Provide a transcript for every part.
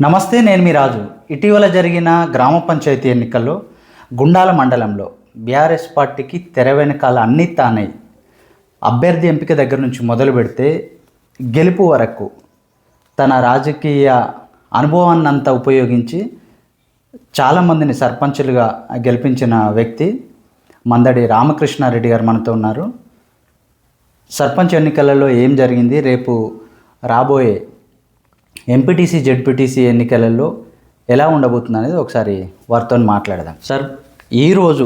నమస్తే నేను మీ రాజు. ఇటీవల జరిగిన గ్రామ పంచాయతీ ఎన్నికల్లో గుండాల మండలంలో బీఆర్ఎస్ పార్టీకి తెర వెనకాల అన్నీ తానై అభ్యర్థి ఎంపిక దగ్గర నుంచి మొదలు పెడితే గెలుపు వరకు తన రాజకీయ అనుభవాన్నంతా ఉపయోగించి చాలామందిని సర్పంచులుగా గెలిపించిన వ్యక్తి మందడి రామకృష్ణారెడ్డి గారు మనతో ఉన్నారు. సర్పంచ్ ఎన్నికలలో ఏం జరిగింది? రేపు రాబోయే ఎంపీటీసీ జెడ్పీటీసీ ఎన్నికలలో ఎలా ఉండబోతుంది అనేది ఒకసారి వారితో మాట్లాడదాం. సార్ ఈరోజు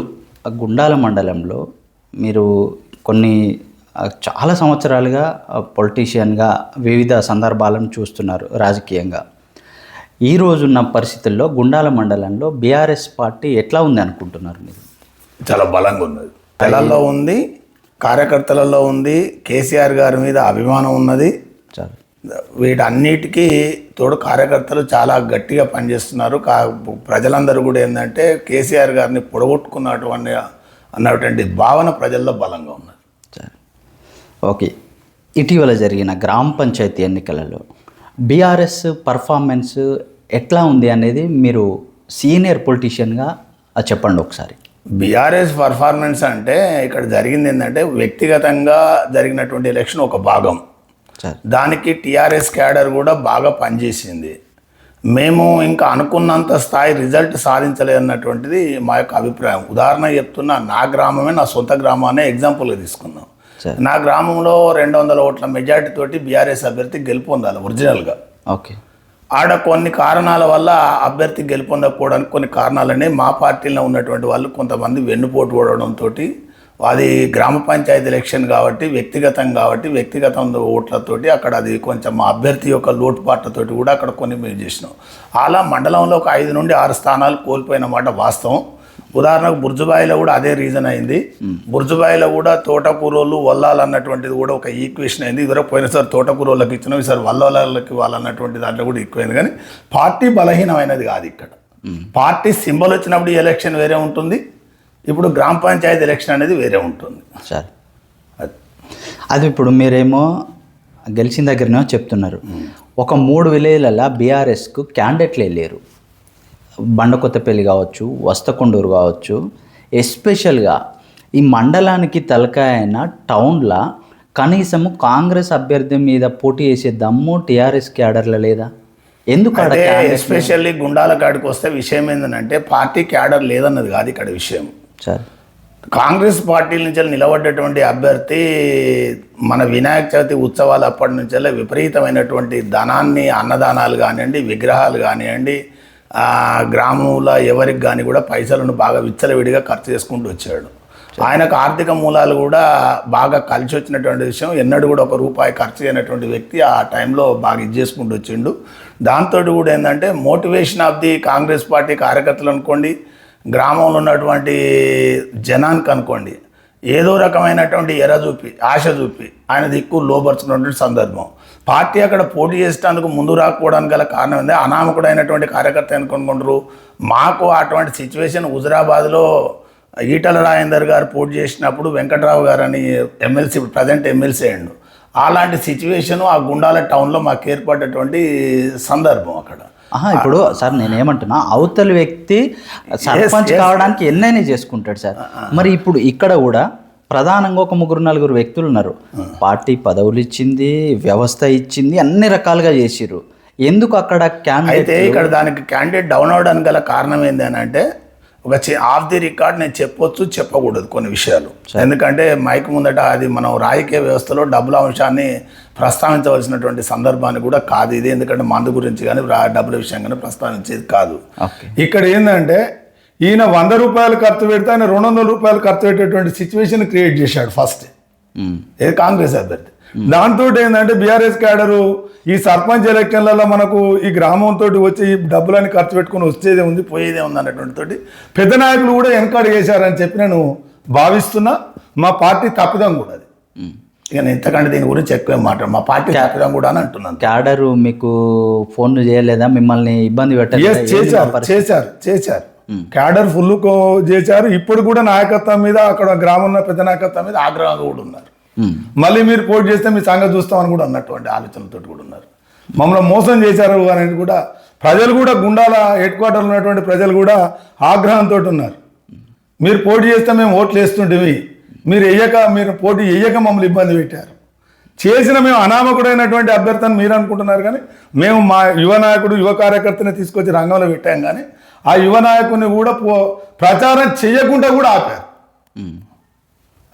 గుండాల మండలంలో మీరు కొన్ని చాలా సంవత్సరాలుగా పొలిటీషియన్గా వివిధ సందర్భాలను చూస్తున్నారు రాజకీయంగా. ఈ రోజున్న పరిస్థితుల్లో గుండాల మండలంలో బీఆర్ఎస్ పార్టీ ఎట్లా ఉంది అనుకుంటున్నారు మీరు? చాలా బలంగా ఉన్నది. తెలంలో ఉంది కార్యకర్తలలో ఉంది కేసీఆర్ గారి మీద అభిమానం ఉన్నది. వీటన్నిటికీ తోడు కార్యకర్తలు చాలా గట్టిగా పనిచేస్తున్నారు. కా ప్రజలందరూ కూడా ఏంటంటే కేసీఆర్ గారిని పొడగొట్టుకున్నటువంటి అన్నటువంటి భావన ప్రజల్లో బలంగా ఉన్నది. సరే. ఓకే. ఇటీవల జరిగిన గ్రామ పంచాయతీ ఎన్నికలలో బీఆర్ఎస్ పర్ఫార్మెన్స్ ఎట్లా ఉంది అనేది మీరు సీనియర్ పొలిటీషియన్గా చెప్పండి ఒకసారి. బీఆర్ఎస్ పర్ఫార్మెన్స్ అంటే ఇక్కడ జరిగింది ఏంటంటే వ్యక్తిగతంగా జరిగినటువంటి ఎలక్షన్ ఒక భాగం. దానికి టీఆర్ఎస్ క్యాడర్ కూడా బాగా పనిచేసింది. మేము ఇంకా అనుకున్నంత స్థాయి రిజల్ట్ సాధించలేదన్నటువంటిది మా యొక్క అభిప్రాయం. ఉదాహరణ చెప్తున్నా నా గ్రామమే నా సొంత గ్రామాన్ని ఎగ్జాంపుల్గా తీసుకుందాం సరే. నా గ్రామంలో రెండు వందల ఓట్ల మెజార్టీ తోటి బీఆర్ఎస్ అభ్యర్థి గెలుపొందాలి ఒరిజినల్గా ఓకే. ఆడ కొన్ని కారణాల వల్ల అభ్యర్థి గెలుపొందకపోవడానికి కొన్ని కారణాలని మా పార్టీలో ఉన్నటువంటి వాళ్ళు కొంతమంది వెన్నుపోటు పడడంతో అది గ్రామ పంచాయతీ ఎలక్షన్ కాబట్టి వ్యక్తిగతం కాబట్టి వ్యక్తిగతం ఓట్లతోటి అక్కడ అది కొంచెం అభ్యర్థి యొక్క లోటుపాట్లతోటి కూడా అక్కడ కొన్ని మేము చేసినాం. అలా మండలంలో ఒక ఐదు నుండి ఆరు స్థానాలు కోల్పోయిన మాట వాస్తవం. ఉదాహరణకు బుర్జుబాయిలో కూడా అదే రీజన్ అయింది. బుర్జుబాయిలో కూడా తోటకూరోళ్ళు వల్లాలు అన్నటువంటిది కూడా ఒక ఈక్వేషన్ అయింది. ఇదివరకు పోయినసారి తోటకూరోళ్ళకి ఇచ్చినాం ఈసారి వల్లాలకి వాళ్ళన్నటువంటి దాంట్లో కూడా ఎక్కువైంది. కానీ పార్టీ బలహీనమైనది కాదు ఇక్కడ. పార్టీ సింబల్ వచ్చినప్పుడు ఈ ఎలక్షన్ వేరే ఉంటుంది. ఇప్పుడు గ్రామ పంచాయతీ ఎలక్షన్ అనేది వేరే ఉంటుంది. సరే అది. ఇప్పుడు మీరేమో గెలిచిన దగ్గరనేమో చెప్తున్నారు. ఒక మూడు విలేజ్లలో బీఆర్ఎస్కు క్యాండిడేట్లే లేరు. బండకొత్తపల్లి కావచ్చు వస్తకొండూరు కావచ్చు ఎస్పెషల్గా ఈ మండలానికి తలకాయ అయిన టౌన్లో కనీసము కాంగ్రెస్ అభ్యర్థి మీద పోటీ చేసే దమ్ము టీఆర్ఎస్ క్యాడర్లో లేదా? ఎందుకు ఎస్పెషల్లీ గుండాల కాడికి వస్తే విషయం ఏంటంటే పార్టీ క్యాడర్ లేదన్నది కాదు ఇక్కడ విషయం. చాలు. కాంగ్రెస్ పార్టీ నుంచి నిలబడ్డటువంటి అభ్యర్థి మన వినాయక చవితి ఉత్సవాలు అప్పటి నుంచెల్లా విపరీతమైనటువంటి ధనాన్ని అన్నదానాలు కానివ్వండి విగ్రహాలు కానివ్వండి ఆ, గ్రామంలో ఎవరికి కానీ కూడా పైసలను బాగా విచ్చలవిడిగా ఖర్చు చేసుకుంటూ వచ్చాడు. ఆయనకు ఆర్థిక మూలాలు కూడా బాగా కలిసి వచ్చినటువంటి విషయం. ఎన్నడూ కూడా ఒక రూపాయి ఖర్చు చేయనటువంటి వ్యక్తి ఆ టైంలో బాగా ఇది చేసుకుంటూ వచ్చిండు. దాంతో కూడా ఏంటంటే motivation of the Congress party కార్యకర్తలు అనుకోండి గ్రామంలో ఉన్నటువంటి జనానికి అనుకోండి ఏదో రకమైనటువంటి ఎర చూపి ఆశ చూపి ఆయన దిక్కు లోపరుచుకున్నటువంటి సందర్భం. పార్టీ అక్కడ పోటీ చేసేటందుకు ముందు రాకపోవడానికి గల కారణం ఏంది? అనామకుడైనటువంటి కార్యకర్త అనుకుంటున్నారు మాకు అటువంటి సిచ్యువేషన్ హుజరాబాద్లో ఈటల రాజేందర్ గారు పోటీ చేసినప్పుడు వెంకట్రావు గారు అని ఎమ్మెల్సీ ప్రజెంట్ ఎమ్మెల్సీ అయ్యండు. అలాంటి సిచ్యువేషను ఆ గుండాల టౌన్లో మాకు ఏర్పడ్డటువంటి సందర్భం అక్కడ. ఆహా ఇప్పుడు సార్ నేనేమంటున్నా అవతల వ్యక్తి సర్పంచ్. కావడానికి ఎన్నైనా చేసుకుంటాడు సార్. మరి ఇప్పుడు ఇక్కడ కూడా ప్రధానంగా ఒక ముగ్గురు నలుగురు వ్యక్తులు ఉన్నారు. పార్టీ పదవులు ఇచ్చింది వ్యవస్థ ఇచ్చింది అన్ని రకాలుగా చేసిర్రు. ఎందుకు అక్కడ క్యాండిడేట్ అయితే ఇక్కడ దానికి క్యాండిడేట్ డౌన్ అవడానికి గల కారణం ఏంటి అని అంటే ఒక ఆఫ్ ది రికార్డ్ నేను చెప్పొచ్చు చెప్పకూడదు కొన్ని విషయాలు. ఎందుకంటే మైక్ ముందట అది మనం రాజకీయ వ్యవస్థలో డబ్బుల అంశాన్ని ప్రస్తావించవలసినటువంటి సందర్భాన్ని కూడా కాదు ఇది. ఎందుకంటే మందు గురించి కానీ డబ్బుల విషయం కానీ ప్రస్తావించేది కాదు. ఇక్కడ ఏంటంటే ఈయన వంద రూపాయలు ఖర్చు పెడితే ఆయన రెండు వందల రూపాయలు ఖర్చు పెట్టేటువంటి సిచ్యువేషన్ క్రియేట్ చేశాడు ఫస్ట్. ఇది కాంగ్రెస్ అభ్యర్థి? దాంతో ఏంటంటే బీఆర్ఎస్ క్యాడరు ఈ సర్పంచ్ ఎలక్షన్లలో మనకు ఈ గ్రామంతో వచ్చి ఈ డబ్బులని ఖర్చు పెట్టుకుని వచ్చేదే ఉంది పోయేదే ఉంది అన్నటువంటి తోటి పెద్ద నాయకులు కూడా వెనకాడు చేశారని చెప్పి నేను భావిస్తున్నా మా పార్టీ తప్పిదం కూడా అది. ఇక నేను ఇంతకంటే దీని గురించి ఎక్కువ మాట్లాడు మా పార్టీ తప్పిదం కూడా అని అంటున్నాను క్యాడరు మీకు ఫోన్ చేయలేదా మిమ్మల్ని ఇబ్బంది పెట్టలేదా? ఏంది చేశారు? చేశారు చేశారు క్యాడర్ ఫుల్ చేశారు ఇప్పుడు కూడా నాయకత్వం మీద అక్కడ గ్రామంలో పెద్ద నాయకత్వం మీద ఆగ్రహంగా కూడా ఉన్నారు. మళ్ళీ మీరు పోటీ చేస్తే మీ సంగతి చూస్తామని కూడా అన్నటువంటి ఆలోచనలతో కూడా ఉన్నారు. మమ్మల్ని మోసం చేశారు అనేది కూడా ప్రజలు కూడా గుండాల హెడ్ క్వార్టర్లో ఉన్నటువంటి ప్రజలు కూడా ఆగ్రహంతో ఉన్నారు. మీరు పోటీ చేస్తే మేము ఓట్లు వేస్తుంటివి మీరు వెయ్యక మీరు పోటీ వేయక మమ్మల్ని ఇబ్బంది పెట్టారు. చేసిన మేము అనామకుడైనటువంటి అభ్యర్థిని మీరు అనుకుంటున్నారు కానీ మేము మా యువ నాయకుడు యువ కార్యకర్తని తీసుకొచ్చి రంగంలో పెట్టాం కానీ ఆ యువ నాయకుడిని కూడా పో ప్రచారం చేయకుండా కూడా ఆపారు. ఉమ్.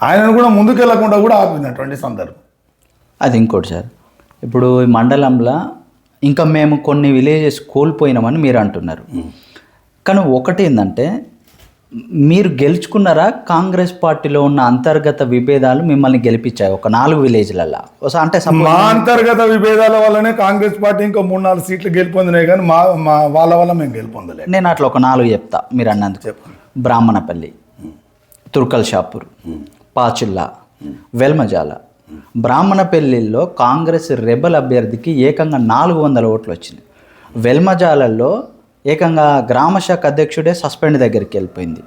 ఆయనను కూడా ముందుకెళ్ళకుండా కూడా ఆపినటువంటి సందర్భం. అది ఇంకోటి సార్. ఇప్పుడు ఈ మండలంలో ఇంకా మేము కొన్ని విలేజెస్ కోల్పోయినామని మీరు అంటున్నారు. కానీ ఒకటి ఏంటంటే మీరు గెలుచుకున్నారా? కాంగ్రెస్ పార్టీలో ఉన్న అంతర్గత విభేదాలు మిమ్మల్ని గెలిపించాయి ఒక నాలుగు విలేజ్లలో అంటే మా అంతర్గత విభేదాల వల్లనే కాంగ్రెస్ పార్టీ ఇంకో మూడు నాలుగు సీట్లు గెలుపొందినాయి కానీ మా మా వాళ్ళ వల్ల మేము గెలుపొందలేదు. నేను అట్లా ఒక నాలుగు చెప్తా మీరు అన్నందుకు. చెప్పండి. బ్రాహ్మణపల్లి తుర్కల్ షాపూర్. పాచిల్లా వెల్మజాల. బ్రాహ్మణపల్లిలో కాంగ్రెస్ రెబల్ అభ్యర్థికి ఏకంగా నాలుగు వందల ఓట్లు వచ్చింది వెల్మజాలలో ఏకంగా గ్రామ శాఖ అధ్యక్షుడే సస్పెండ్ దగ్గరికి వెళ్ళిపోయింది.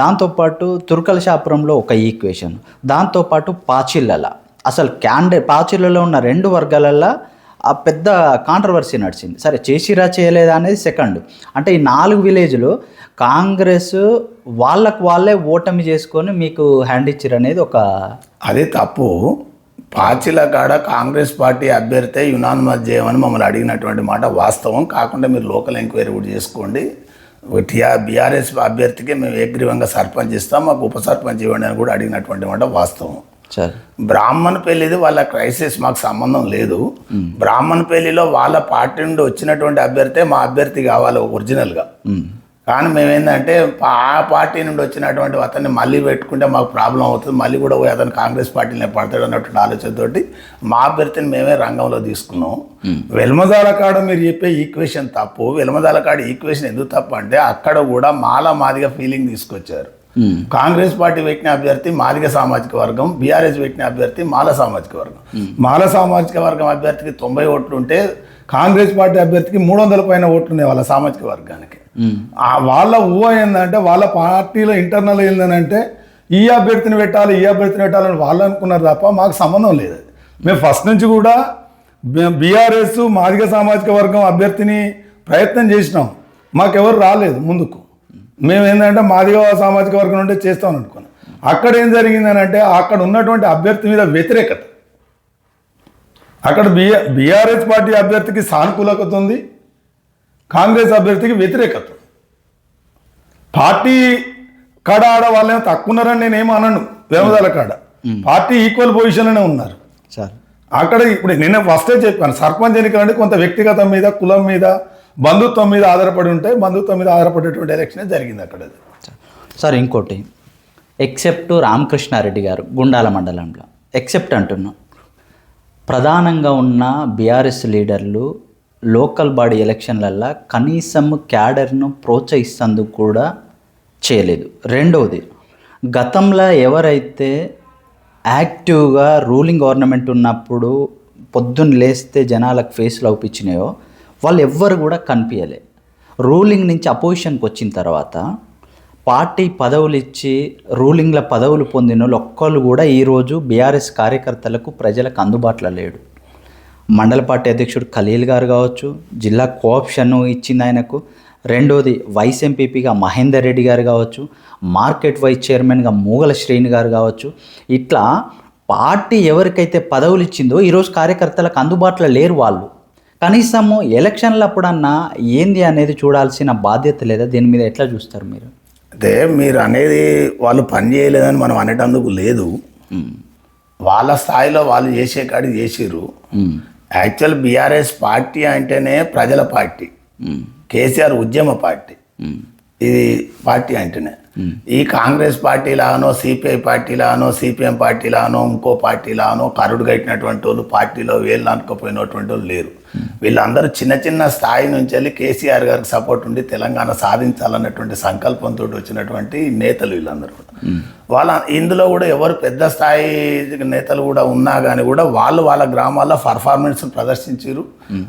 దాంతోపాటు తుర్కల షాపురంలో ఒక ఈక్వేషన్ దాంతోపాటు పాచిల్లల. అసలు క్యాండే పాచిల్లలో ఉన్న రెండు వర్గాలల్లో ఆ పెద్ద కాంట్రవర్సీ నడిచింది. సరే చేసిరా చేయలేదా అనేది సెకండ్ అంటే ఈ నాలుగు విలేజ్లు కాంగ్రెస్ వాళ్ళకు వాళ్ళే ఓటమి చేసుకొని మీకు హ్యాండ్ ఇచ్చారు అనేది ఒక అది తప్పు. పాచిల కాడ కాంగ్రెస్ పార్టీ అభ్యర్థి యునానిమస్ చేయమని మమ్మల్ని అడిగినటువంటి మాట వాస్తవం. కాకుండా మీరు లోకల్ ఎంక్వైరీ కూడా చేసుకోండి. టీఆర్ బీఆర్ఎస్ అభ్యర్థికి మేము ఏగ్రీవంగా సర్పంచ్ ఇస్తాం మాకు ఉప సర్పంచ్ ఇవ్వండి అని కూడా అడిగినటువంటి మాట వాస్తవం. బ్రాహ్మణ పెళ్ళిది వాళ్ళ క్రైసిస్ మాకు సంబంధం లేదు. బ్రాహ్మణ పెళ్ళిలో వాళ్ళ పార్టీ నుండి వచ్చినటువంటి అభ్యర్థి మా అభ్యర్థి కావాలి ఒరిజినల్గా. కానీ మేమేందంటే ఆ పార్టీ నుండి వచ్చినటువంటి అతన్ని మళ్ళీ పెట్టుకుంటే మాకు ప్రాబ్లం అవుతుంది. మళ్ళీ కూడా పోయి అతను కాంగ్రెస్ పార్టీలో పడతాడు అన్నటువంటి ఆలోచనతోటి మా అభ్యర్థిని మేమే రంగంలో తీసుకున్నాం. వెల్మదాల కాడ మీరు చెప్పే ఈక్వేషన్ తప్పు. వెల్మదాల కాడ ఈక్వేషన్ ఎందుకు తప్పు అంటే అక్కడ కూడా మాల మాదిగా ఫీలింగ్ తీసుకొచ్చారు. కాంగ్రెస్ పార్టీ పెట్టిన అభ్యర్థి మాదిగ సామాజిక వర్గం బీఆర్ఎస్ పెట్టిన అభ్యర్థి మాల సామాజిక వర్గం. మాల సామాజిక వర్గం అభ్యర్థికి తొంభై ఓట్లు ఉంటే కాంగ్రెస్ పార్టీ అభ్యర్థికి మూడు వందల పైన ఓట్లు ఉన్నాయి వాళ్ళ సామాజిక వర్గానికి. ఆ వాళ్ళ ఊహ ఏంటంటే వాళ్ళ పార్టీలో ఇంటర్నల్ ఏంటంటే ఈ అభ్యర్థిని పెట్టాలి ఈ అభ్యర్థిని పెట్టాలని వాళ్ళు అనుకున్నారు తప్ప మాకు సంబంధం లేదు. మేము ఫస్ట్ నుంచి కూడా బీఆర్ఎస్ మాదిగ సామాజిక వర్గం అభ్యర్థిని ప్రయత్నం చేసినాం. మాకెవరు రాలేదు ముందుకు. మేము ఏంటంటే మాదిగ సామాజిక వర్గం నుండి చేస్తామని అనుకున్నాం. అక్కడ ఏం జరిగిందని అంటే అక్కడ ఉన్నటువంటి అభ్యర్థి మీద వ్యతిరేకత. అక్కడ బిఆర్ బీఆర్ఎస్ పార్టీ అభ్యర్థికి సానుకూలత ఉంది. కాంగ్రెస్ అభ్యర్థికి వ్యతిరేకత. పార్టీ కాడ ఆడ వాళ్ళేమో తక్కువ ఉన్నారని నేనేమో అనను వేమదాల కాడ పార్టీ ఈక్వల్ పొజిషన్లోనే ఉన్నారు. సరే. అక్కడ ఇప్పుడు నిన్న ఫస్టే చెప్పాను సర్పంచ్ ఎన్నికలు అంటే కొంత వ్యక్తిగతం మీద కులం మీద బంధుత్వం మీద ఆధారపడి ఉంటే బంధుత్వం మీద ఆధారపడేటువంటి ఎలక్షనే జరిగింది అక్కడ. సార్ ఇంకోటి. ఎక్సెప్ట్ రామకృష్ణారెడ్డి గారు గుండాల మండలంలో. ఎక్సెప్ట్ అంటున్నాం. ప్రధానంగా ఉన్న బీఆర్ఎస్ లీడర్లు లోకల్ బాడీ ఎలక్షన్లల్లో కనీసం క్యాడర్ను ప్రోత్సహిస్తందుకు కూడా చేయలేదు. రెండవది గతంలో ఎవరైతే యాక్టివ్గా రూలింగ్ గవర్నమెంట్ ఉన్నప్పుడు పొద్దున్న లేస్తే జనాలకు ఫేస్లు అవుపించినాయో వాళ్ళు ఎవ్వరు కూడా కనిపించలే రూలింగ్ నుంచి అపోజిషన్కి వచ్చిన తర్వాత పార్టీ పదవులు ఇచ్చి రూలింగ్ల పదవులు పొందిన వాళ్ళు ఒక్కళ్ళు కూడా ఈరోజు బీఆర్ఎస్ కార్యకర్తలకు ప్రజలకు అందుబాటులో లేడు. మండల పార్టీ అధ్యక్షుడు ఖలీల్ గారు కావచ్చు జిల్లా కోఆప్షన్ ఇచ్చింది ఆయనకు. రెండోది వైస్ ఎంపీపీగా మహేందర్ రెడ్డి గారు కావచ్చు మార్కెట్ వైస్ చైర్మన్గా మూగల శ్రేణి గారు కావచ్చు. ఇట్లా పార్టీ ఎవరికైతే పదవులు ఇచ్చిందో ఈరోజు కార్యకర్తలకు అందుబాటులో లేరు వాళ్ళు. కనీసము ఎలక్షన్లు అప్పుడన్నా ఏంది అనేది చూడాల్సిన బాధ్యత లేదా? దీని మీద ఎట్లా చూస్తారు మీరు? అయితే మీరు అనేది వాళ్ళు పని చేయలేదని మనం అనేటందుకు లేదు. వాళ్ళ స్థాయిలో వాళ్ళు చేసే కాడికి చేసిర్రు. యాక్చువల్ బీఆర్ఎస్ పార్టీ అంటేనే ప్రజల పార్టీ. కేసీఆర్ ఉద్యమ పార్టీ. ఇది పార్టీ అంటేనే. ఈ కాంగ్రెస్ పార్టీలానో సిపిఐ పార్టీలానో సిపిఎం పార్టీలానో ఇంకో పార్టీలానో కరుడు కట్టినటువంటి వాళ్ళు పార్టీలో వీళ్ళు అనుకోపోయినటువంటి వాళ్ళు లేరు. వీళ్ళందరూ చిన్న చిన్న స్థాయి నుంచి వెళ్ళి కేసీఆర్ గారికి సపోర్ట్ ఉండి తెలంగాణ సాధించాలన్నటువంటి సంకల్పంతో వచ్చినటువంటి నేతలు వీళ్ళందరూ కూడా. వాళ్ళ ఇందులో కూడా ఎవరు పెద్ద స్థాయి నేతలు కూడా ఉన్నా కానీ కూడా వాళ్ళు వాళ్ళ గ్రామాల్లో పర్ఫార్మెన్స్ ప్రదర్శించారు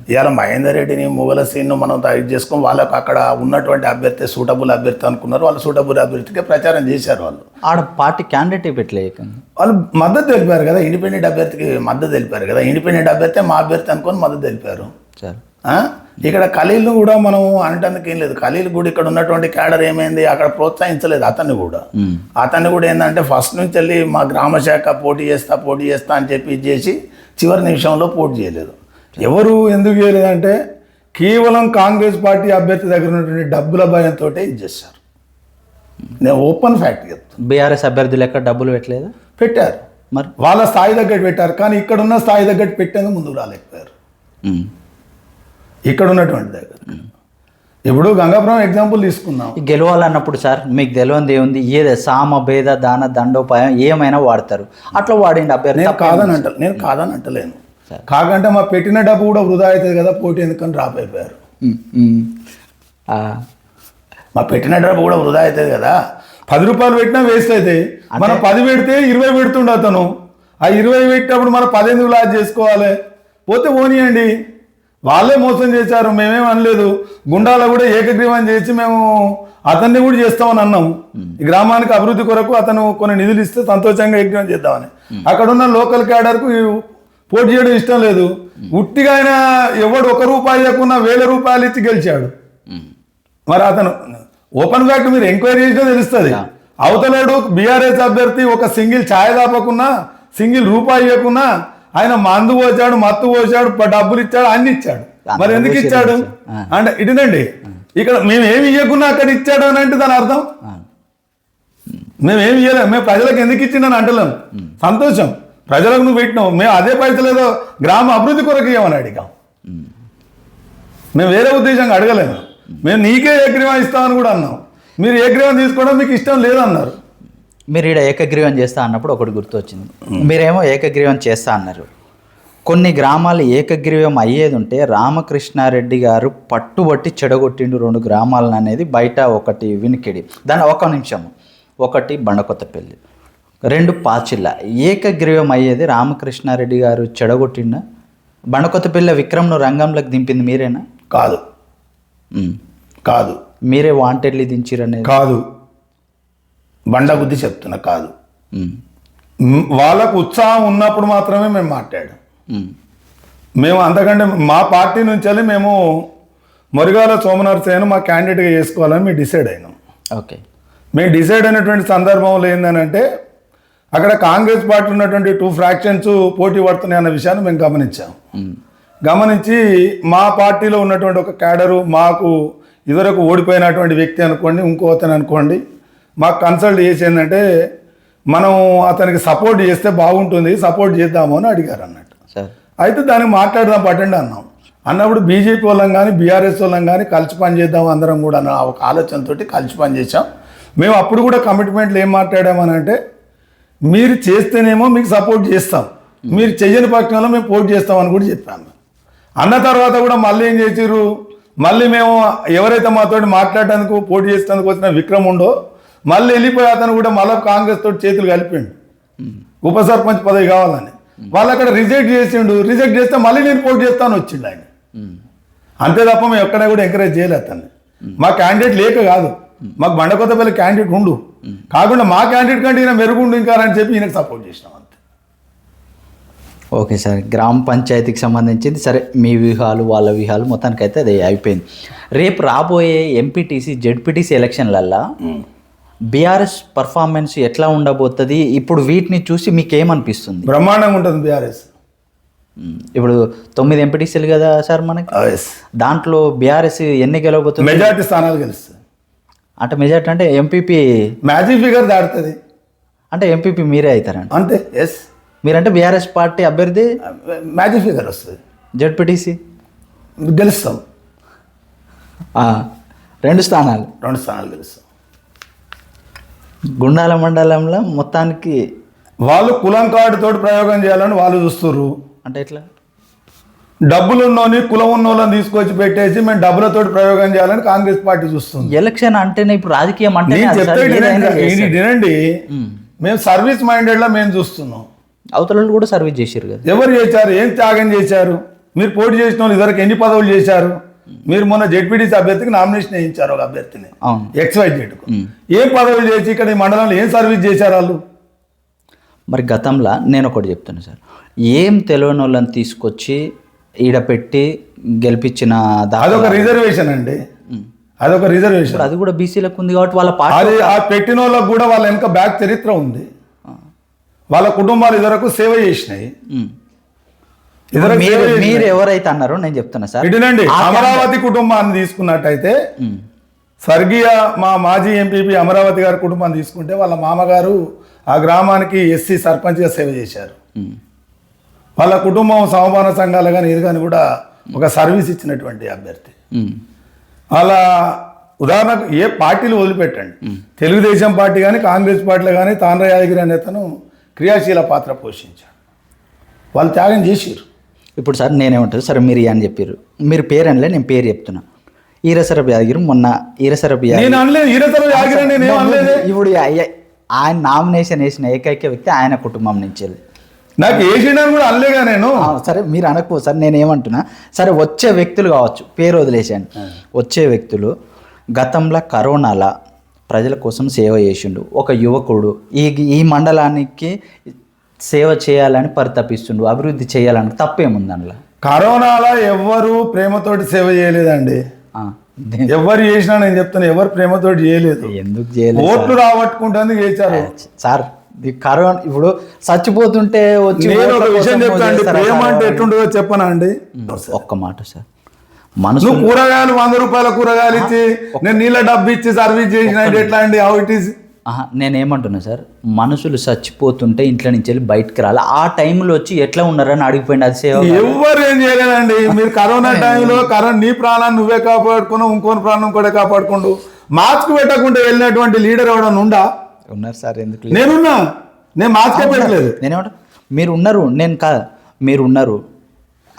ఇవాళ మహేందర్ రెడ్డిని మొగల సీన్ను మనం తయారు చేసుకొని వాళ్ళకు అక్కడ ఉన్నటువంటి అభ్యర్థి సూటబుల్ అభ్యర్థి అనుకున్నారు. వాళ్ళు సూటబుల్ అభ్యర్థికే ప్రచారం చేశారు వాళ్ళు. ఆడ పార్టీ క్యాండిడేట్ పెట్టలేకంగా వాళ్ళు మద్దతు తెలిపారు కదా ఇండిపెండెంట్ అభ్యర్థికి మద్దతు తెలిపారు కదా. ఇండిపెండెంట్ అభ్యర్థి మా అభ్యర్థి అనుకొని మద్దతు తెలిపారు? ఇక్కడ ఖలీల్ను కూడా మనం అనటానికి ఏం లేదు. ఖలీల్ కూడా ఇక్కడ ఉన్నటువంటి క్యాడర్ ఏమైంది అక్కడ ప్రోత్సహించలేదు అతన్ని కూడా. అతన్ని కూడా ఏంటంటే ఫస్ట్ నుంచి వెళ్ళి మా గ్రామ శాఖ పోటీ చేస్తా పోటీ చేస్తా అని చెప్పి చేసి చివరి నిమిషంలో పోటీ చేయలేదు. ఎవరు ఎందుకు చేయలేదంటే కేవలం కాంగ్రెస్ పార్టీ అభ్యర్థి దగ్గర ఉన్నటువంటి డబ్బుల భయంతో ఇది చేశారు. నేను ఓపెన్ ఫ్యాక్ట్ చెప్తాను బీఆర్ఎస్ అభ్యర్థి లెక్క డబ్బులు పెట్టలేదా? పెట్టారు. మరి? వాళ్ళ స్థాయి తగ్గట్టు పెట్టారు కానీ ఇక్కడ ఉన్న స్థాయి తగ్గట్టు పెట్టేందుకు ముందుకు రాలేకపోయారు. ఇక్కడ ఉన్నటువంటి దగ్గర. ఇప్పుడు గంగాపురం ఎగ్జాంపుల్ తీసుకుందాం. గెలవాలన్నప్పుడు సార్ మీకు తెలియంది ఏముంది? ఏదే సామ భేద దాన దండోపాయం ఏమైనా వాడతారు. అట్లా వాడిండి అభ్యర్థి నేను కాదని అంట నేను కాదని అంటలేను. కాకంటే మా పెట్టిన డబ్బు కూడా వృధా అవుతుంది కదా పోటీ ఎందుకని డ్రాప్ అయిపోయారు. మా పెట్టిన డబ్బు కూడా వృధా అవుతుంది కదా. పది రూపాయలు పెట్టినా వేస్ట్ అవుతాయి మనం పది పెడితే ఇరవై పెడుతుండే అతను. ఆ ఇరవై పెట్టినప్పుడు మనం పదిహేను లాజ్ చేసుకోవాలి? పోతే పోనీయండి. వాళ్ళే మోసం చేశారు మేమేం అనలేదు. గుండాల కూడా ఏకగ్రీవం చేసి మేము అతన్ని కూడా చేస్తామని అన్నాం. ఈ గ్రామానికి అభివృద్ధి కొరకు అతను కొన్ని నిధులు ఇస్తే సంతోషంగా ఏకగ్రీవం చేద్దామని. అక్కడ ఉన్న లోకల్ క్యాడర్కు పోటీ చేయడం ఇష్టం లేదు. ఉట్టిగా ఆయన ఎవడు ఒక రూపాయి ఇవ్వకున్నా వేల రూపాయలు ఇచ్చి గెలిచాడు. మరి అతను ఓపెన్ ఫ్యాక్ట్ మీరు ఎంక్వైరీ చేసినా తెలుస్తుంది. అవతలాడు బీఆర్ఎస్ అభ్యర్థి ఒక సింగిల్ ఛాయ్ దాపకున్నా సింగిల్ రూపాయి ఇవ్వకున్నా ఆయన మందు పోసాడు మత్తు పోసాడు డబ్బులు ఇచ్చాడు అన్ని ఇచ్చాడు. మరి ఎందుకు ఇచ్చాడు? అంటే ఇటునండి ఇక్కడ మేము ఏమి ఇవ్వకున్నా అక్కడ ఇచ్చాడు అని అంటే దాని అర్థం. మేము ఏమి ఇవ్వలేము మేము ప్రజలకు ఎందుకు ఇచ్చిందని అంటలేం. సంతోషం. ప్రజలకు నువ్వు పెట్టినావు. మేము అదే పైసలు ఏదో గ్రామ అభివృద్ధి కొరకు ఇవ్వమని అడిగాం మేము వేరే ఉద్దేశంగా అడగలేము. మేము నీకే ఏగ్రీవం ఇస్తామని కూడా అన్నాం మీరు ఏగ్రీవం తీసుకోవడం మీకు ఇష్టం లేదన్నారు. మీరు ఇక్కడ ఏకగ్రీవం చేస్తా అన్నప్పుడు ఒకటి గుర్తొచ్చింది. మీరేమో ఏకగ్రీవం చేస్తా అన్నారు. కొన్ని గ్రామాలు ఏకగ్రీవం అయ్యేది ఉంటే రామకృష్ణారెడ్డి గారు పట్టుబట్టి చెడగొట్టిండు రెండు గ్రామాలను అనేది బయట ఒకటి వినికిడి. దాని ఒక నిమిషం ఒకటి బండకొత్తపల్లి. రెండు పాచిల్ల. ఏకగ్రీవం అయ్యేది రామకృష్ణారెడ్డి గారు చెడగొట్టిండ? బండకొత్తపల్లి విక్రమ్ను రంగంలోకి దింపింది మీరేనా? కాదు. కాదు. మీరే వాంటెడ్లీ దించిరనేది కాదు. బండ బుద్ధి చెప్తున్నా కాదు. వాళ్ళకు ఉత్సాహం ఉన్నప్పుడు మాత్రమే మేము మాట్లాడాం. మేము. అంతకంటే మా పార్టీ నుంచి వెళ్ళి మేము మురిగాల సోమనరసేను మా క్యాండిడేట్గా చేసుకోవాలని మేము డిసైడ్ అయినాం. ఓకే. మేము డిసైడ్ అయినటువంటి సందర్భంలో ఏంటంటే అక్కడ కాంగ్రెస్ పార్టీ ఉన్నటువంటి టూ ఫ్రాక్షన్స్ పోటీ పడుతున్నాయి అన్న విషయాన్ని మేము గమనించాం. గమనించి మా పార్టీలో ఉన్నటువంటి ఒక క్యాడరు మాకు ఇదివరకు ఓడిపోయినటువంటి వ్యక్తి అనుకోండి ఇంకో అతను అనుకోండి మాకు కన్సల్ట్ చేసి ఏంటంటే మనం అతనికి సపోర్ట్ చేస్తే బాగుంటుంది సపోర్ట్ చేద్దాము అని అడిగారు అన్నట్టు. అయితే దానికి మాట్లాడదాం పట్టండి అన్నాం. అన్నప్పుడు బీజేపీ వాళ్ళం కానీ బీఆర్ఎస్ వాళ్ళం కానీ కలిసి పని చేద్దాం అందరం కూడా అన్న ఒక ఆలోచనతోటి కలిసి పని చేసాం మేము అప్పుడు కూడా కమిట్మెంట్లు ఏం మాట్లాడామని అంటే మీరు చేస్తేనేమో మీకు సపోర్ట్ చేస్తాం. మీరు చెయ్యని పక్షంలో మేము పోటీ చేస్తామని కూడా చెప్పాము. అన్న తర్వాత కూడా మళ్ళీ ఏం చేసారు మళ్ళీ మేము ఎవరైతే మాతోటి మాట్లాడడానికి పోటీ చేసేందుకు వచ్చిన విక్రమ్ ఉండో మళ్ళీ వెళ్ళిపోయి అతను కూడా మళ్ళీ కాంగ్రెస్ తోటి చేతులు కలిపిండు. ఉప సర్పంచ్ పదవి కావాలని. వాళ్ళు అక్కడ రిజెక్ట్ చేసిండు. రిజెక్ట్ చేస్తే మళ్ళీ నేను పోటీ చేస్తాను వచ్చిండు ఆయన. అంతే తప్ప మేము ఎక్కడ కూడా ఎంకరేజ్ చేయలేదు అతన్ని. మా క్యాండిడేట్ లేక కాదు. మాకు బండకొత్తపల్లి క్యాండిడేట్ ఉండు. కాకుండా మా క్యాండిడేట్ కంటే ఈయన మెరుగుండు ఇంకా అని చెప్పి ఈయనకు సపోర్ట్ చేసినాం ఓకే సార్. గ్రామ పంచాయతీకి సంబంధించింది. సరే మీ వ్యూహాలు వాళ్ళ వ్యూహాలు మొత్తానికి అయితే అది అయిపోయింది. రేపు రాబోయే ఎంపీటీసీ జెడ్పీటీసీ ఎలక్షన్లల్లో బీఆర్ఎస్ పర్ఫార్మెన్స్ ఎట్లా ఉండబోతుంది? ఇప్పుడు వీటిని చూసి మీకు ఏమనిపిస్తుంది బ్రహ్మాండంగా ఉంటుంది బీఆర్ఎస్ ఇప్పుడు తొమ్మిది ఎంపీటీసీలు కదా సార్ మనకి? ఎస్ దాంట్లో బీఆర్ఎస్ ఎన్ని గెలవబోతుంది? మెజార్టీ స్థానాలు గెలుస్తుంది అంటే మెజార్టీ అంటే ఎంపీపీ మ్యాజిక్ ఫిగర్ దాడుతుంది అంటే ఎంపీపీ మీరే అవుతారండి అంతే ఎస్ మీరంటే బీఆర్ఎస్ పార్టీ అభ్యర్థి? మ్యాజిక్ ఫిగర్ వస్తుంది. జెడ్పీటీసీ గెలుస్తాం. రెండు స్థానాలు. రెండు స్థానాలు గెలుస్తాం. గుండాల మండలంలో మొత్తానికి వాళ్ళు కులం కార్డు తోటి ప్రయోగం చేయాలని వాళ్ళు చూస్తుర్రు. అంటే ఎట్లా? డబ్బులు ఉన్నోని కులం ఉన్నోళ్ళని తీసుకొచ్చి పెట్టేసి మేము డబ్బులతోటి ప్రయోగం చేయాలని కాంగ్రెస్ పార్టీ చూస్తుంది. ఎలక్షన్ అంటేనే ఇప్పుడు రాజకీయం అంటే నేను వినండి మేము సర్వీస్ మైండెడ్లో మేము చూస్తున్నాం. అవతల వాళ్ళు కూడా సర్వీస్ చేసారు కదా. ఎవరు చేశారు? ఏం త్యాగం చేశారు? మీరు పోటీ చేసిన వాళ్ళు ఇదివరకు ఎన్ని పదవులు చేశారు? మీరు మొన్న జెడ్పీటీసీ అభ్యర్థికి నామినేషన్ వేయించారు ఒక అభ్యర్థిని. ఎక్స్వై జెడ్కు ఏం పదవులు చేసి ఇక్కడ ఈ మండలంలో ఏం సర్వీస్ చేశారు వాళ్ళు? మరి గతంలో నేను ఒకటి చెప్తాను సార్. ఏం తెలియని వాళ్ళని తీసుకొచ్చి ఈడ పెట్టి గెలిపించిన అదొక రిజర్వేషన్ అండి. అదొక రిజర్వేషన్ అది కూడా బీసీలకు ఉంది కాబట్టి వాళ్ళ పార్టీ పెట్టిన వాళ్ళకు కూడా వాళ్ళ వెనక బ్యాక్ చరిత్ర ఉంది. వాళ్ళ కుటుంబాలు ఇదివరకు సేవ చేసినాయి. మీరు ఎవరైతే అన్నారో నేను చెప్తున్నా సార్. ఇటునండి అమరావతి కుటుంబాన్ని తీసుకున్నట్టయితే. స్వర్గీయ మా మాజీ ఎంపీపీ అమరావతి గారి కుటుంబాన్ని తీసుకుంటే వాళ్ళ మామగారు ఆ గ్రామానికి ఎస్సీ సర్పంచ్గా సేవ చేశారు. వాళ్ళ కుటుంబం సమపాన సంఘాలు కానీ ఇది కానీ కూడా ఒక సర్వీస్ ఇచ్చినటువంటి అభ్యర్థి. వాళ్ళ ఉదాహరణకు ఏ పార్టీలు వదిలిపెట్టండి. తెలుగుదేశం పార్టీ కానీ కాంగ్రెస్ పార్టీలో కానీ తాండ్ర యాదగిరి అనే అతను క్రియాశీల పాత్ర పోషించాడు. వాళ్ళు త్యాగం చేసిర్రు. ఇప్పుడు సార్ నేనేమంటారు సరే మీరు అని చెప్పారు మీరు పేరు అనలే నేను పేరు చెప్తున్నా. ఈరసరపు యాదగిరి మొన్న అనలేదు ఇప్పుడు ఆయన నామినేషన్ వేసిన ఏకైక వ్యక్తి ఆయన కుటుంబం నుంచి వెళ్ళి. నాకు వేసిండని కూడా అనలేగా నేను. సరే మీరు అనకపో సార్ నేను ఏమంటున్నా సరే వచ్చే వ్యక్తులు కావచ్చు పేరు వదిలేసాను వచ్చే వ్యక్తులు గతంలో కరోనాల ప్రజల కోసం సేవ చేసిండు. ఒక యువకుడు. ఈ ఈ మండలానికి సేవ చేయాలని పరితపిస్తుండు. అభివృద్ధి చేయాలని తప్పేముంది అందులో? కరోనాలో ఎవ్వరు ప్రేమతోటి సేవ చేయలేదండి. ఎవరు చేసినా నేను చెప్తాను ఎవరు ప్రేమతోటి చేయలేదు. ఎందుకు చేయలేదు? ఓట్లు రాబట్టుకుంటుంది చేశారు. సార్ కరోనా ఇప్పుడు చచ్చిపోతుంటే వచ్చి నేను ఒక విషయం చెప్తాను ప్రేమ? అంటే ఎట్లుంటుందో చెప్పనా అండి? ఒక్క మాట సార్. మనసు నువ్వు కూరగాయలు వంద రూపాయల కూరగాయలు ఇచ్చి నేను నీళ్ళ డబ్బు ఇచ్చి సర్వీస్ చేసిన ఎట్లా అండి? హౌ ఇట్ ఈస్ నేనేమంటున్నా సార్ మనుషులు చచ్చిపోతుంటే ఇంట్లో నుంచి వెళ్ళి బయటకు రాలి? ఆ టైంలో వచ్చి ఎట్లా ఉన్నారని అడిగిపోయింది అది సేవ ఎవ్వరు ఏం చేయలేదండి. మీరు కరోనా టైంలో కరోనా నీ ప్రాణాన్ని నువ్వే కాపాడుకున్నావు ఇంకోని ప్రాణం కూడా కాపాడుకుండు. మాస్క్ పెట్టకుండా వెళ్ళినటువంటి లీడర్ ఎవడన్నా ఉండా? ఉన్నారు సార్ ఎందుకు? నేనున్నా. నేను మాస్క్ పెట్టలేదు. నేనేమంటా? మీరు ఉన్నారు నేను కా మీరు ఉన్నారు.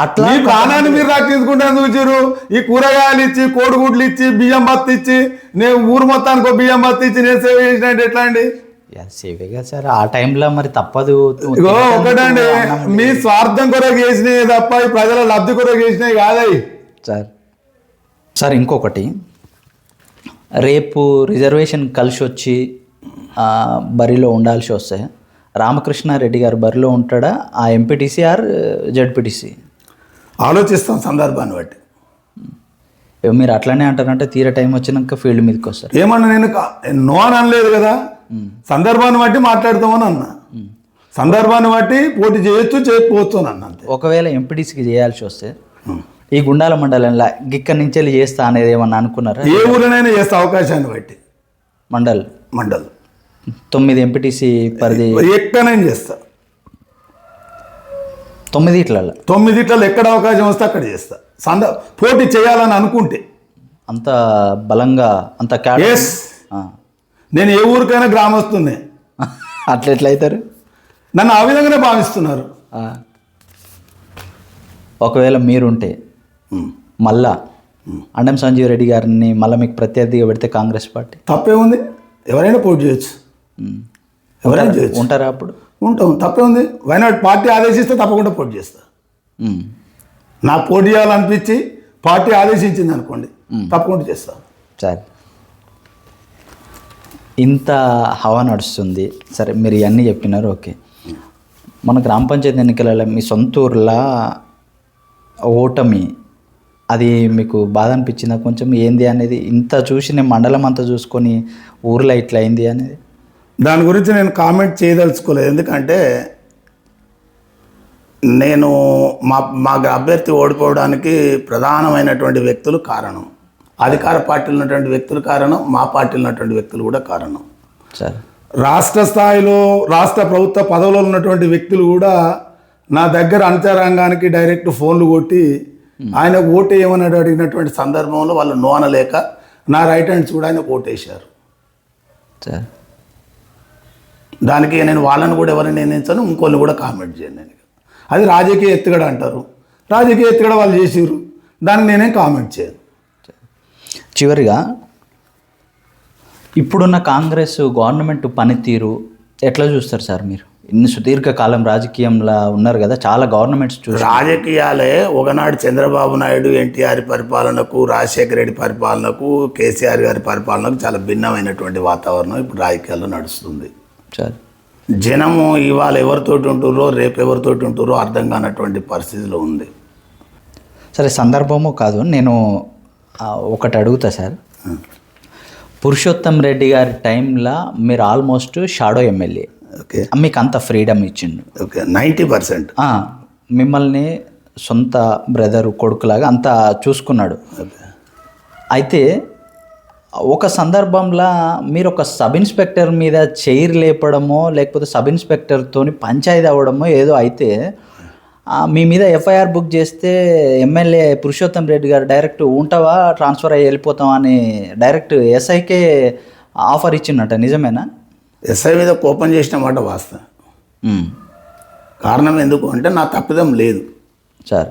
అట్లా ప్రాణాన్ని మీరు రక్షించుకుంటాను చూచారు ఈ కూరగాయలు ఇచ్చి కోడిగుడ్లు ఇచ్చి బియ్యం బత్తి ఇచ్చి నేను ఊరు మొత్తానికి బియ్యం బత్తి ఇచ్చి నేను సేవ చేసినట్టు ఎట్లా అండి? సేవేగా సార్. ఆ టైంలో మరి తప్పదు. ఒకటండి మీ స్వార్థం కొరకు చేసినాయి తప్ప ప్రజల లబ్ధి కొరకు చేసినాయి కాదయి సార్ సార్ ఇంకొకటి. రేపు రిజర్వేషన్ కలిసి వచ్చి బరిలో ఉండాల్సి వస్తే రామకృష్ణారెడ్డి గారు బరిలో ఉంటాడా? ఆ ఎంపీటీసీ ఆర్ జడ్పీటీసీ? ఆలోచిస్తాం సందర్భాన్ని బట్టి. మీరు అట్లానే అంటారంటే తీర టైం వచ్చినాక ఫీల్డ్ మీదకి వస్తారు. ఏమన్నా నేను నో అని అనలేదు కదా. సందర్భాన్ని బట్టి మాట్లాడతామని అన్నా. సందర్భాన్ని బట్టి పోటీ చేయొచ్చు చేయకపోవచ్చు అని అన్న అంతే. ఒకవేళ ఎంపీటీసీకి చేయాల్సి వస్తే ఈ గుండాల మండలంలో గిక్కడి నుంచి వెళ్ళి చేస్తా అనేది ఏమన్నా అనుకున్నారా? ఏ ఊరినైనా చేస్తే అవకాశాన్ని బట్టి. మండల్. మండల్. తొమ్మిది ఎంపీటీసీ పరిధి. ఎక్కడైనా చేస్తా. తొమ్మిది ఇట్లలో తొమ్మిదిట్లలో ఎక్కడ అవకాశం వస్తే అక్కడ చేస్తా. సంద పోటీ చేయాలని అనుకుంటే. అంత బలంగా అంత ఎస్ నేను ఏ ఊరికైనా గ్రామస్తున్నే. అట్లా ఎట్లా అవుతారు నన్ను ఆ విధంగానే భావిస్తున్నారు. ఒకవేళ మీరుంటే మళ్ళా అండం సంజీవ్ రెడ్డి గారిని మళ్ళీ మీకు ప్రత్యర్థిగా పెడితే కాంగ్రెస్ పార్టీ? తప్పే ఉంది ఎవరైనా పోటీ చేయొచ్చు. ఎవరైనా చేయొచ్చు. ఉంటారా అప్పుడు? ఉంటాం. తప్పే ఉంది వైనాట్ పార్టీ ఆదేశిస్తే తప్పకుండా పోటీ చేస్తా. నాకు పోటీ చేయాలనిపించి పార్టీ ఆదేశించింది అనుకోండి. తప్పకుండా చేస్తా. సరే. ఇంత హవా నడుస్తుంది. సరే మీరు ఇవన్నీ చెప్పినారు ఓకే. మన గ్రామ పంచాయతీ ఎన్నికలలో మీ సొంత ఊర్లో ఓటమి అది మీకు బాధ అనిపించిందా? కొంచెం ఏంది అనేది ఇంత చూసి నేను మండలం అంతా చూసుకొని ఊర్లో ఇట్లా అయింది అనేది? దాని గురించి నేను కామెంట్ చేయదలుచుకోలేదు. ఎందుకంటే నేను మా మా అభ్యర్థి ఓడిపోవడానికి ప్రధానమైనటువంటి వ్యక్తులు కారణం. అధికార పార్టీలో ఉన్నటువంటి వ్యక్తులు కారణం మా పార్టీలో ఉన్నటువంటి వ్యక్తులు కూడా కారణం. సరే. రాష్ట్ర స్థాయిలో రాష్ట్ర ప్రభుత్వ పదవులో ఉన్నటువంటి వ్యక్తులు కూడా నా దగ్గర అంతరంగానికి డైరెక్ట్ ఫోన్లు కొట్టి ఆయన ఓటు ఏమని అడిగినటువంటి సందర్భంలో వాళ్ళు నో అనలేక నా రైట్ హ్యాండ్స్ కూడా ఆయన ఓటేశారు. సరే. దానికి నేను వాళ్ళని కూడా ఎవరిని నిర్ణయించాను ఇంకోళ్ళు కూడా కామెంట్ చేయను నేను. అది రాజకీయ ఎత్తుగడ అంటారు. రాజకీయ ఎత్తుగడ వాళ్ళు చేసిర్రు. దానికి నేనేం కామెంట్ చేయను. చివరిగా ఇప్పుడున్న కాంగ్రెస్ గవర్నమెంట్ పనితీరు ఎట్లా చూస్తారు సార్ మీరు? ఇన్ని సుదీర్ఘ కాలం రాజకీయంలో ఉన్నారు కదా చాలా గవర్నమెంట్స్ చూసి రాజకీయాలే ఒకనాడు చంద్రబాబు నాయుడు ఎన్టీఆర్ పరిపాలనకు రాజశేఖర రెడ్డి పరిపాలనకు కేసీఆర్ గారి పరిపాలనకు చాలా భిన్నమైనటువంటి వాతావరణం ఇప్పుడు రాజకీయాల్లో నడుస్తుంది. సార్ జనము ఇవాళ ఎవరితోటి ఉంటుర్రో రేపు ఎవరితోటి ఉంటుర్రో అర్థం కానటువంటి పరిస్థితిలో ఉంది. సరే సందర్భము కాదు. నేను ఒకటి అడుగుతా సార్. పురుషోత్తం రెడ్డి గారి టైంలో మీరు ఆల్మోస్ట్ షాడో ఎమ్మెల్యే. ఓకే. మీకు అంత ఫ్రీడమ్ ఇచ్చిండు. Okay ninety percent. మిమ్మల్ని సొంత బ్రదర్ కొడుకులాగా అంతా చూసుకున్నాడు. అయితే ఒక సందర్భంలో మీరు ఒక సబ్ ఇన్స్పెక్టర్ మీద చైర్ లేపడమో లేకపోతే సబ్ ఇన్స్పెక్టర్తోని పంచాయతీ అవ్వడమో ఏదో అయితే మీ మీద ఎఫ్ఐఆర్ బుక్ చేస్తే ఎమ్మెల్యే పురుషోత్తం రెడ్డి గారు డైరెక్ట్ ఉంటావా ట్రాన్స్ఫర్ అయ్యి వెళ్ళిపోతాం అని డైరెక్ట్ ఎస్ఐకే ఆఫర్ ఇచ్చిండట నిజమేనా? ఎస్ఐ మీద కోపం చేసిన మాట వాస్తవం. కారణం ఎందుకు అంటే నా తప్పిదం లేదు. Sir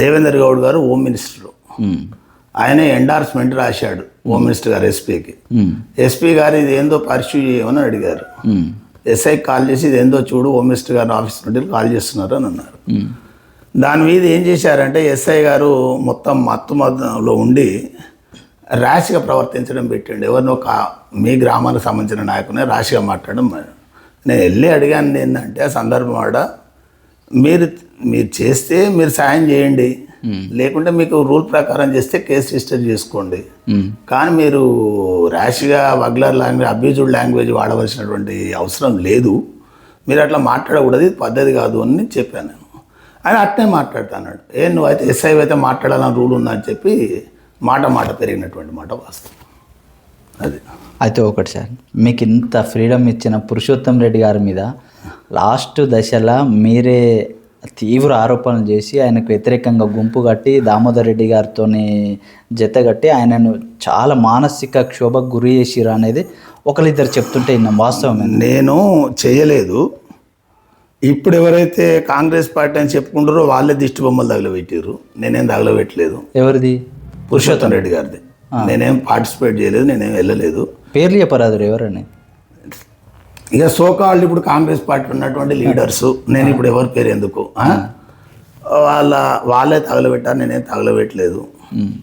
Devender Goud garu home minister. ఆయన ఎండార్స్మెంట్ రాశాడు హోమ్ మినిస్టర్ గారు ఎస్పీకి ఎస్పీ గారు ఇది ఏందో పర్స్యూ చేయమని అడిగారు. ఎస్ఐకి కాల్ చేసి ఇది ఏందో చూడు హోమ్ మినిస్టర్ గారు ఆఫీస్ నుండి కాల్ చేస్తున్నారు అని అన్నారు. దాని మీద ఏం చేశారంటే ఎస్ఐ గారు మొత్తం మత్తు మతంలో ఉండి ర్యాష్గా ప్రవర్తించడం పెట్టండి. ఎవరినో కా మీ గ్రామానికి సంబంధించిన నాయకునే ర్యాష్గా మాట్లాడడం నేను వెళ్ళి అడిగాను ఏంటంటే ఆ సందర్భం ఆడ మీరు మీరు చేస్తే మీరు సాయం చేయండి. లేకుంటే మీకు రూల్ ప్రకారం చేస్తే కేసు రిజిస్టర్ చేసుకోండి. ఉమ్, కానీ మీరు ర్యాష్గా వగ్లర్ లాంగ్వేజ్ అబ్యూజ్డ్ లాంగ్వేజ్ వాడవలసినటువంటి అవసరం లేదు. మీరు అట్లా మాట్లాడకూడదు పద్ధతి కాదు అని చెప్పాను నేను. ఆయన అట్నే మాట్లాడుతున్నాడు. ఏ నువ్వైతే ఎస్ఐ అయితే మాట్లాడాలని రూల్ ఉందని చెప్పి మాట మాట పెరిగినటువంటి మాట వాస్తవం. అది. అయితే ఒకటి సార్ మీకు ఇంత ఫ్రీడమ్ ఇచ్చిన పురుషోత్తం రెడ్డి గారి మీద లాస్ట్ దశలో మీరే తీవ్ర ఆరోపణలు చేసి ఆయనకు వ్యతిరేకంగా గుంపు కట్టి దామోదర్ రెడ్డి గారితో జత కట్టి ఆయనను చాలా మానసిక క్షోభకు గురి చేసిరు అనేది ఒకరిద్దరు చెప్తుంటే విన్నాం. వాస్తవమే నేను చేయలేదు. ఇప్పుడు ఎవరైతే కాంగ్రెస్ పార్టీ అని చెప్పుకుంటారో వాళ్ళే దిష్టి బొమ్మలు తగలబెట్టారు నేనేం తగలబెట్టలేదు. ఎవరిది? పురుషోత్తం రెడ్డి గారిది. నేనేం పార్టిసిపేట్ చేయలేదు నేనేం వెళ్ళలేదు. పేర్లు చెప్పరాదు ఎవరని? ఇక సోకాళ్ళు ఇప్పుడు కాంగ్రెస్ పార్టీ ఉన్నటువంటి లీడర్స్ నేను ఇప్పుడు ఎవరి పేరు ఎందుకు? వాళ్ళ వాళ్ళే తగలబెట్టారు నేనేం తగలబెట్టలేదు.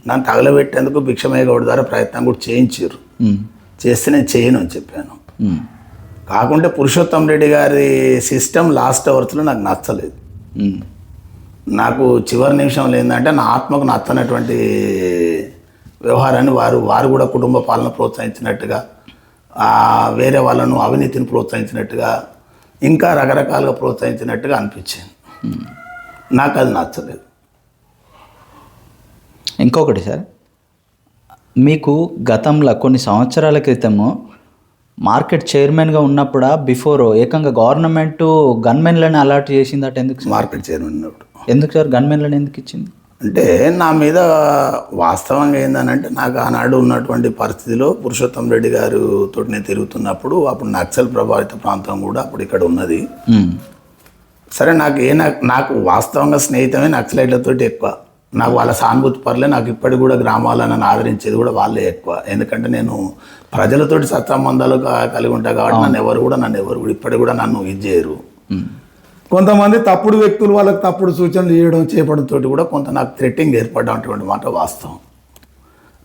నన్ను తగలబెట్టేందుకు భిక్షమయ్య గౌడ్ ద్వారా ప్రయత్నం కూడా చేయించారు. చేస్తే నేను చేయను అని చెప్పాను. కాకుంటే పురుషోత్తం రెడ్డి గారి సిస్టమ్ లాస్ట్ అవర్స్లో నాకు నచ్చలేదు. నాకు చివరి నిమిషంలో ఏంటంటే నా ఆత్మకు నచ్చనటువంటి వ్యవహారాన్ని వారు వారు కూడా కుటుంబ పాలన ప్రోత్సహించినట్టుగా వేరే వాళ్ళను అవినీతిని ప్రోత్సహించినట్టుగా ఇంకా రకరకాలుగా ప్రోత్సహించినట్టుగా అనిపించింది. నాకు అది నచ్చలేదు. ఇంకొకటి సార్ మీకు గతంలో కొన్ని సంవత్సరాల క్రితము మార్కెట్ చైర్మన్గా ఉన్నప్పుడు బిఫోర్ ఏకంగా గవర్నమెంట్ గన్మెన్లను అలాట్ చేసిందట ఎందుకు? మార్కెట్ చైర్మన్ ఉన్నప్పుడు. ఎందుకు సార్? గన్మెన్లను ఎందుకు ఇచ్చింది? అంటే నా మీద వాస్తవంగా ఏందనంటే నాకు ఆనాడు ఉన్నటువంటి పరిస్థితిలో పురుషోత్తం రెడ్డి గారు తోటి నేను తిరుగుతున్నప్పుడు అప్పుడు నక్సల్ ప్రభావిత ప్రాంతం కూడా అప్పుడు ఇక్కడ ఉన్నది. సరే నాకు ఏ నాకు వాస్తవంగా స్నేహితమే నక్సలైట్లతోటి ఎక్కువ. నాకు వాళ్ళ సానుభూతి పర్లే నాకు ఇప్పటికి కూడా గ్రామాలను నన్ను ఆదరించేది కూడా వాళ్ళే ఎక్కువ. ఎందుకంటే నేను ప్రజలతోటి సత్సంబంధాలు కలిగి ఉంటా కాబట్టి నన్ను ఎవరు కూడా నన్ను ఎవరు కూడా ఇప్పటికి కూడా నన్ను ఇది చేయరు. కొంతమంది తప్పుడు వ్యక్తులు వాళ్ళకి తప్పుడు సూచనలు చేయడం చేపడం తోటి కూడా కొంత నాకు థ్రెట్టింగ్ ఏర్పడినటువంటి మాట వాస్తవం.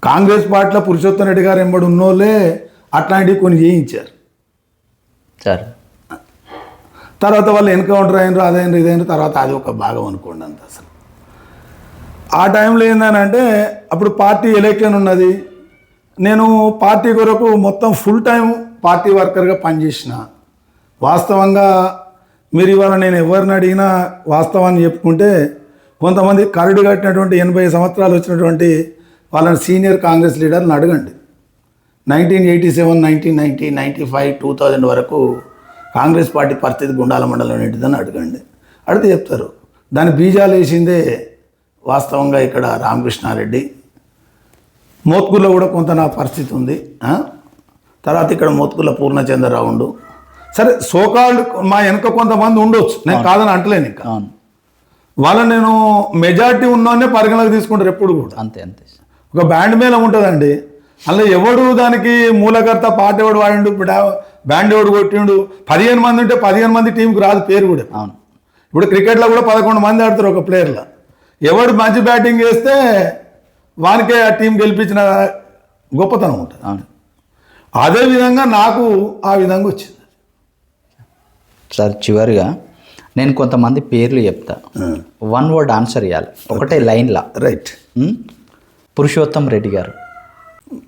కాంగ్రెస్ పార్టీలో పురుషోత్తం రెడ్డి గారు ఎంబడి ఉన్నోళ్ళే అట్లాంటివి కొన్ని చేయించారు. సార్. తర్వాత వాళ్ళు ఎన్కౌంటర్ అయినరు అదైనరు ఇదైనరు తర్వాత అది ఒక భాగం అనుకోండి అంత అసలు. ఆ టైంలో ఏందనంటే అప్పుడు పార్టీ ఎలక్షన్ ఉన్నది. నేను పార్టీ కొరకు మొత్తం ఫుల్ టైం పార్టీ వర్కర్గా పనిచేసిన. వాస్తవంగా మీరు ఇవాళ నేను ఎవరిని అడిగినా వాస్తవాన్ని చెప్పుకుంటే కొంతమంది కరడు కట్టినటువంటి ఎనభై సంవత్సరాలు వచ్చినటువంటి వాళ్ళని సీనియర్ కాంగ్రెస్ లీడర్ని అడగండి. Nineteen eighty seven nineteen ninety ninety five two thousand వరకు కాంగ్రెస్ పార్టీ పరిస్థితి గుండాల మండలం ఏంటిదని అడగండి. అడిగితే చెప్తారు. దాని బీజాలు వేసిందే వాస్తవంగా ఇక్కడ రామకృష్ణారెడ్డి. మోత్కూర్లో కూడా కొంత నా పరిస్థితి ఉంది. తర్వాత ఇక్కడ మోత్కుల పూర్ణచంద్రరావు ఉండు. సరే సోకాల్డ్ మా వెనక కొంతమంది ఉండొచ్చు. నేను కాదని అంటలేను ఇంకా. వాళ్ళని నేను మెజారిటీ ఉన్నోనే పరిగణలోకి తీసుకుంటారు ఎప్పుడు కూడా. అంతే అంతే. ఒక బ్యాండ్ మేళం ఉంటుందండి. అందులో ఎవడు దానికి మూలకర్త పాట ఎవడు వాడిండు ఇప్పుడు బ్యాండ్ ఎవడు కొట్టిండు పదిహేను మంది ఉంటే పదిహేను మంది టీంకి రాదు పేరు కూడా. అవును. ఇప్పుడు క్రికెట్లో కూడా పదకొండు మంది ఆడతారు ఒక ప్లేయర్లో ఎవడు మంచి బ్యాటింగ్ చేస్తే వానికే ఆ టీం గెలిపించిన గొప్పతనం ఉంటుంది. అవును. అదే విధంగా నాకు ఆ విధంగా వచ్చింది. సార్ చివరిగా నేను కొంతమంది పేర్లు చెప్తా. వన్ వర్డ్ ఆన్సర్ ఇవ్వాలి ఒకటే లైన్లా. రైట్? పురుషోత్తం రెడ్డి గారు.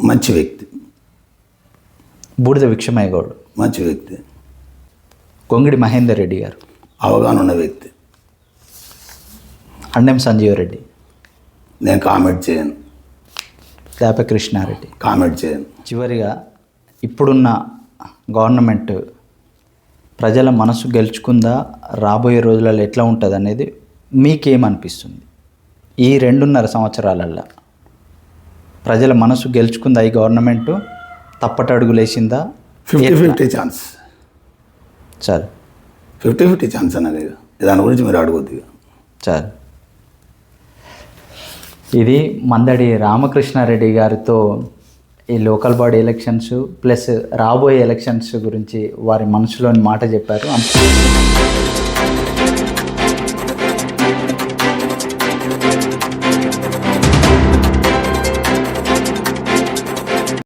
మంచి వ్యక్తి. బూడిద విక్షమయ్య గౌడ్ మంచి వ్యక్తి. గొంగిడి మహేందర్ రెడ్డి గారు. అవగాహన ఉన్న వ్యక్తి. అన్నెం సంజీవ్ రెడ్డి. నేను కామెంట్ చేయను. దాప కృష్ణారెడ్డి. కామెంట్ చేయను. చివరిగా ఇప్పుడున్న గవర్నమెంట్ ప్రజల మనసు గెలుచుకుందా? రాబోయే రోజులలో ఎట్లా ఉంటుంది అనేది మీకేమనిపిస్తుంది? ఈ రెండున్నర సంవత్సరాలల్లో ప్రజల మనసు గెలుచుకుందా ఈ గవర్నమెంట్? తప్పటడుగులేసిందా ఫిఫ్టీ ఫిఫ్టీ ఛాన్స్. చాలు. ఫిఫ్టీ ఫిఫ్టీ ఛాన్స్ అనేది. దాని గురించి మీరు అడగొద్దు. చాలు. ఇది మందడి రామకృష్ణారెడ్డి గారితో ఈ లోకల్ బాడీ ఎలక్షన్స్ ప్లస్ రాబోయే ఎలక్షన్స్ గురించి వారి మనసులోని మాట చెప్పారు. అంత